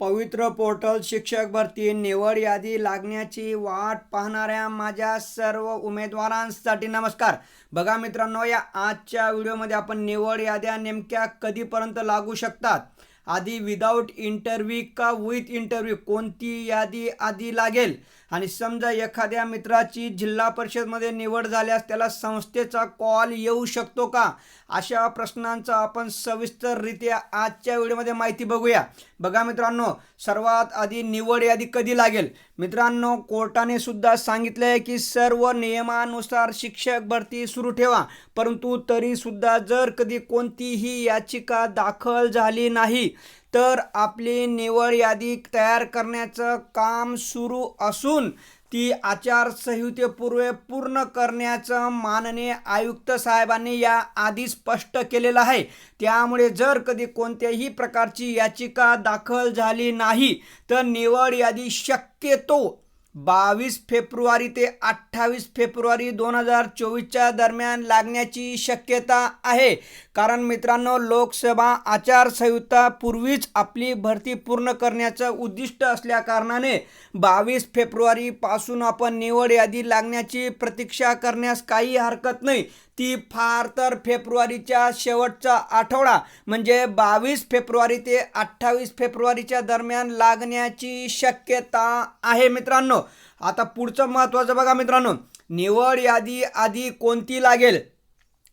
पवित्र पोर्टल शिक्षक भरती निवड यादी लागण्याची वाट पाहणाऱ्या माझ्या सर्व उमेदवारांसाठी नमस्कार. बघा मित्रांनो या आजच्या व्हिडिओमध्ये आपण निवड याद्या नेमक्या कधीपर्यंत लागू शकतात? आधी विदाऊट इंटरव्ह्यू का विथ इंटरव्ह्यू कोणती यादी आधी लागेल? आणि समजा एखाद्या मित्राची जिल्हा परिषदमध्ये निवड झाल्यास त्याला संस्थेचा कॉल येऊ शकतो का? अशा प्रश्नांचा आपण सविस्तररित्या आजच्या व्हिडिओमध्ये माहिती बघूया. बघा मित्रांनो सर्वात आधी निवड यादी कधी लागेल? मित्रांनो कोर्टाने सुद्धा सांगितलं आहे की सर्व नियमानुसार शिक्षक भरती सुरू ठेवा. परंतु तरीसुद्धा जर कधी कोणतीही याचिका दाखल झाली नाही तर आपली निवड यादी तयार करण्याचं काम सुरू असून ती आचारसंहितेपूर्वे पूर्ण करण्याचं माननीय आयुक्त साहेबांनी या आधी स्पष्ट केलेलं आहे. त्यामुळे जर कधी कोणत्याही प्रकारची याचिका दाखल झाली नाही तर निवड यादी शक्यतो बावीस फेब्रुवारी ते अठ्ठावीस फेब्रुवारी दोन हजार चोवीसच्या दरम्यान लागण्याची शक्यता आहे. कारण मित्रांनो लोकसभा आचारसंहिता पूर्वीच आपली भरती पूर्ण करण्याचं उद्दिष्ट असल्या कारणाने बावीस फेब्रुवारीपासून आपण निवड यादी लागण्याची प्रतीक्षा करण्यास काही हरकत नाही. ती फार तर फेब्रुवारीच्या शेवटचा आठवडा म्हणजे बावीस फेब्रुवारी ते अठ्ठावीस फेब्रुवारीच्या दरम्यान लागण्याची शक्यता आहे मित्रांनो. आता पुढचं महत्त्वाचं बघा मित्रांनो. निवड यादी आधी कोणती लागेल?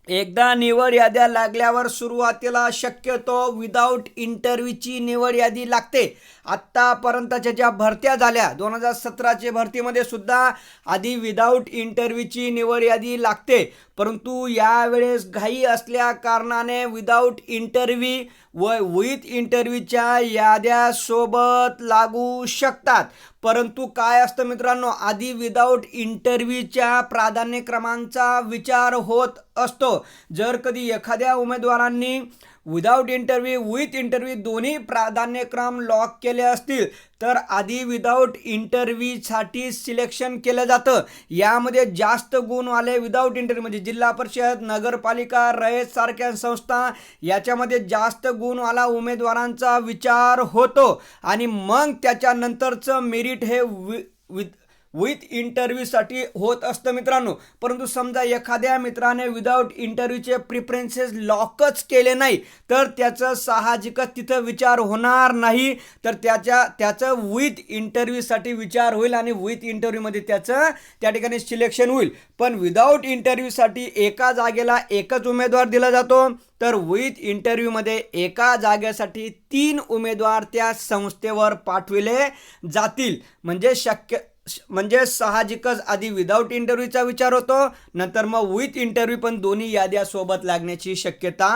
एकदा निवड याद्या लागल्यावर सुरुवातीला शक्यतो विदाऊट इंटरव्ह्यूची निवड यादी लागते. आत्तापर्यंतच्या ज्या भरत्या झाल्या दोन हजार सतराच्या भरतीमध्ये सुद्धा आधी विदाऊट इंटरव्ह्यूची निवड यादी लागते. परंतु यावेळेस घाई असल्या कारणाने विदाऊट इंटरव्ह्यू व विथ इंटरव्ह्यूच्या याद्या सोबत लागू शकतात. परंतु काय असतं मित्रांनो आधी विदाऊट इंटरव्ह्यूच्या प्राधान्यक्रमांचा विचार होत असतो. जर कधी एखाद्या उमेदवारांनी विदाऊट इंटरव्ह्यू विथ इंटरव्ह्यू दोन्ही प्राधान्यक्रम लॉक केले असतील तर आधी विदाऊट इंटरव्ह्यूसाठी सिलेक्शन केलं जातं. यामध्ये जास्त गुण आले विदाऊट इंटरव्ह्यू म्हणजे जिल्हा परिषद नगरपालिका रयत सारख्या संस्था याच्यामध्ये जास्त गुणवाला उमेदवारांचा विचार होतो. आणि मग त्याच्यानंतरचं मेरिट हे वि विथ इंटरव्ह्यूसाठी होत असतं मित्रांनो. परंतु समजा एखाद्या मित्राने विदाऊट इंटरव्ह्यूचे प्रिफरन्सेस लॉकच केले नाही तर त्याचं साहजिकच तिथं विचार होणार नाही. तर त्याच्या त्याचं विथ इंटरव्ह्यूसाठी विचार होईल आणि विथ इंटरव्ह्यूमध्ये त्याचं त्या ठिकाणी सिलेक्शन होईल. पण विदाऊट इंटरव्ह्यूसाठी एका जागेला एकच उमेदवार दिला जातो. तर विथ इंटरव्ह्यूमध्ये एका जागेसाठी तीन उमेदवार त्या संस्थेवर पाठविले जातील. म्हणजे शक्य म्हणजे साहजिकच आधी विदाऊट इंटरव्ह्यूचा विचार होतो नंतर मग विथ इंटरव्ह्यू पण दोन्ही याद्या सोबत लागण्याची शक्यता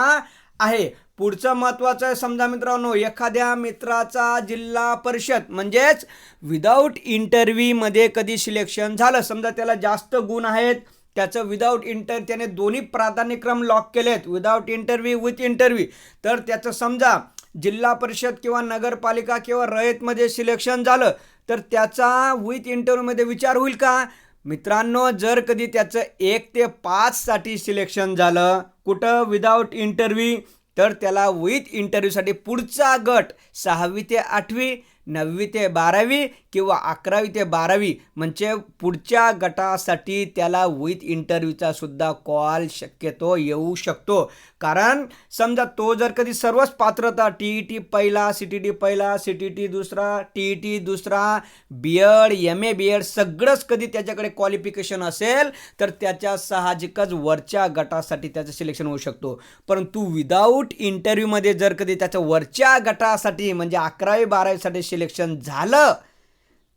आहे. पुढचं महत्त्वाचं आहे समजा मित्रांनो एखाद्या मित्राचा जिल्हा परिषद म्हणजेच विदाऊट इंटरव्ह्यूमध्ये कधी सिलेक्शन झालं समजा त्याला जास्त गुण आहेत त्याचं विदाऊट इंटर त्याने दोन्ही प्राधान्यक्रम लॉक केलेत विदाऊट इंटरव्ह्यू विथ इंटरव्ह्यू तर त्याचं समजा जिल्हा परिषद किंवा नगरपालिका किंवा रयतमध्ये सिलेक्शन झालं तर त्याचा विथ इंटरव्ह्यूमध्ये विचार होईल का? मित्रांनो जर कधी त्याचं एक ते पाचसाठी सिलेक्शन झालं कुठं? विदाऊट इंटरव्ह्यू तर त्याला विथ इंटरव्ह्यूसाठी पुढचा गट सहावी ते आठवी नववी ते बारावी किंवा अकरावी ते बारावी म्हणजे पुढच्या गटासाठी त्याला विथ इंटरव्ह्यूचा सुद्धा कॉल शक्यतो येऊ शकतो. कारण समजा तो जर कधी सर्वच पात्रता टी ई टी पहिला सी टी टी पहिला सी टी टी दुसरा टी ई टी दुसरा B Ed M A B Ed सगळंच कधी त्याच्याकडे क्वालिफिकेशन असेल तर त्याच्या साहजिकच वरच्या गटासाठी त्याचं सिलेक्शन होऊ शकतो. परंतु विदाऊट इंटरव्ह्यूमध्ये जर कधी त्याच्या वरच्या गटासाठी म्हणजे अकरावी बारावीसाठी सिलेक्शन झालं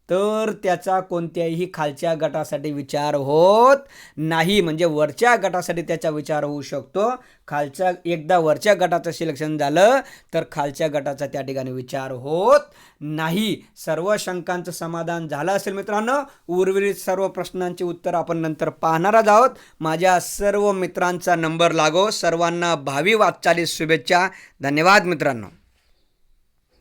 तर त्याचा कोणत्याही खालच्या गटासाठी विचार होत नाही. म्हणजे वरच्या गटासाठी त्याचा विचार होऊ शकतो. खालच्या एकदा वरच्या गटाचं सिलेक्शन झालं तर खालच्या गटाचा त्या ठिकाणी विचार होत नाही. सर्व शंकांचं समाधान झालं असेल मित्रांनो उर्वरित सर्व प्रश्नांची उत्तर आपण नंतर पाहणारच आहोत. माझ्या सर्व मित्रांचा नंबर लागो. सर्वांना भावी वाटचालीस शुभेच्छा. धन्यवाद मित्रांनो.